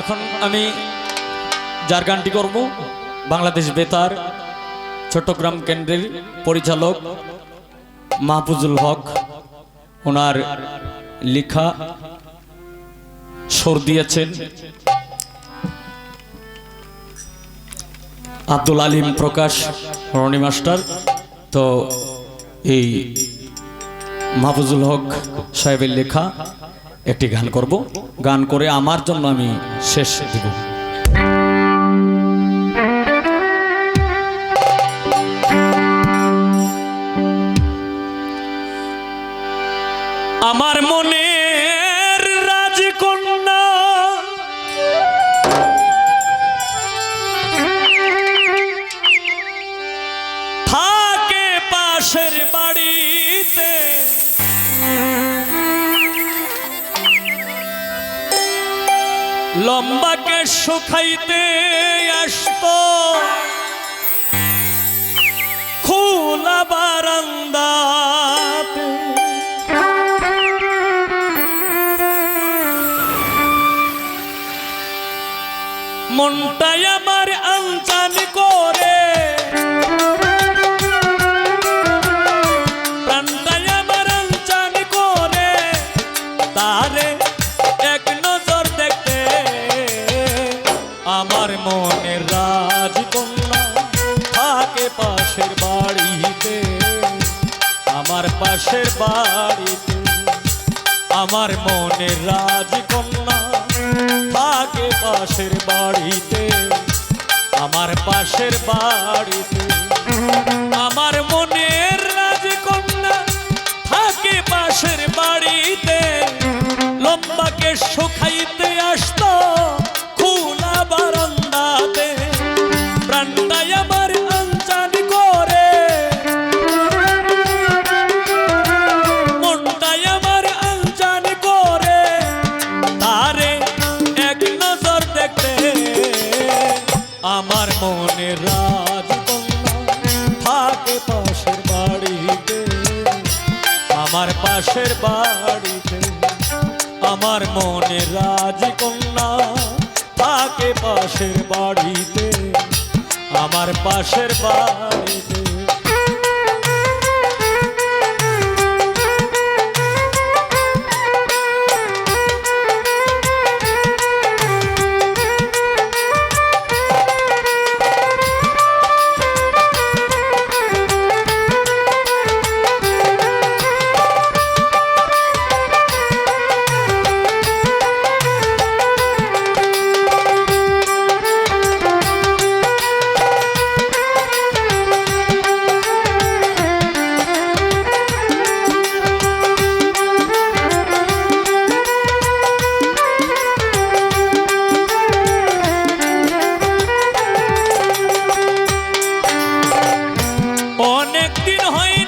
এখন আমি যার গানটি করব, বাংলাদেশ বেতার চট্টগ্রাম কেন্দ্রের পরিচালক মাহফুজুল হক। ওনার লেখা সর দিয়েছেন আব্দুল আলিম প্রকাশ, রনি মাস্টার। তো এই মাহফুজুল হক সাহেবের লেখা একটি গান করব। গান করে আমার জন্য আমি শেষ দিব। লম্বাকে শুকাইতে আসত। খোলা বারান্দাতে। মনটাই আমার আঞ্চান করে। প্রাণটাই আমার আঞ্চান করে। তারে বাড়িতে আমার পাশের বাড়িতে, আমার মনের রাজকন্যা থাকে পাশের বাড়িতে, আমার পাশের বাড়িতে, আমার মনের রাজকন্যা থাকে পাশের বাড়িতে, লম্বাকে আমার পাশের বাড়িতে আমার মনে রাজকন্যা থাকে পাশের বাড়িতে আমার পাশের বাড়িতে। অনেক দিন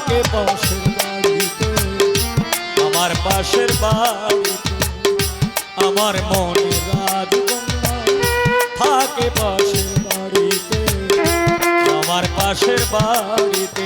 থাকে পাশের বাড়িতে, আমার পাশের বাড়িতে, আমার মনে রাজকন্যা থাকে পাশের বাড়িতে, আমার পাশের বাড়িতে।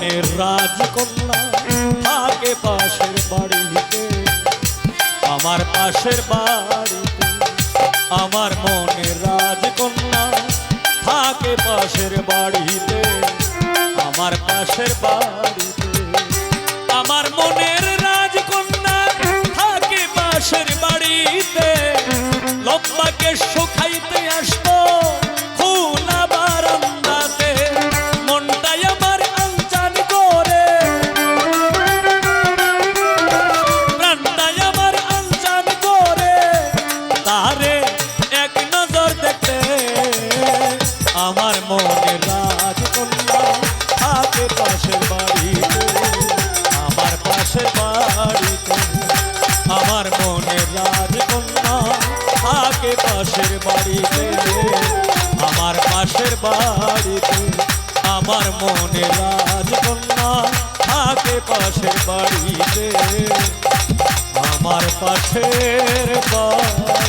মনের রাজকন্যা থাকে পাশের বাড়িতে। আমার পাশের বাড়িতে, আমার মনের রাজকন্যা থাকে পাশের বাড়িতে। আমার পাশের বাড়িতে, আমার মনের রাজকন্যা থাকে পাশের বাড়িতে। লম্বাকে শুকাইতে বাড়িতে। আমার মনে রাজকন্যা থাকে পাশের বাড়িতে। আমার পাশের বাড়ি।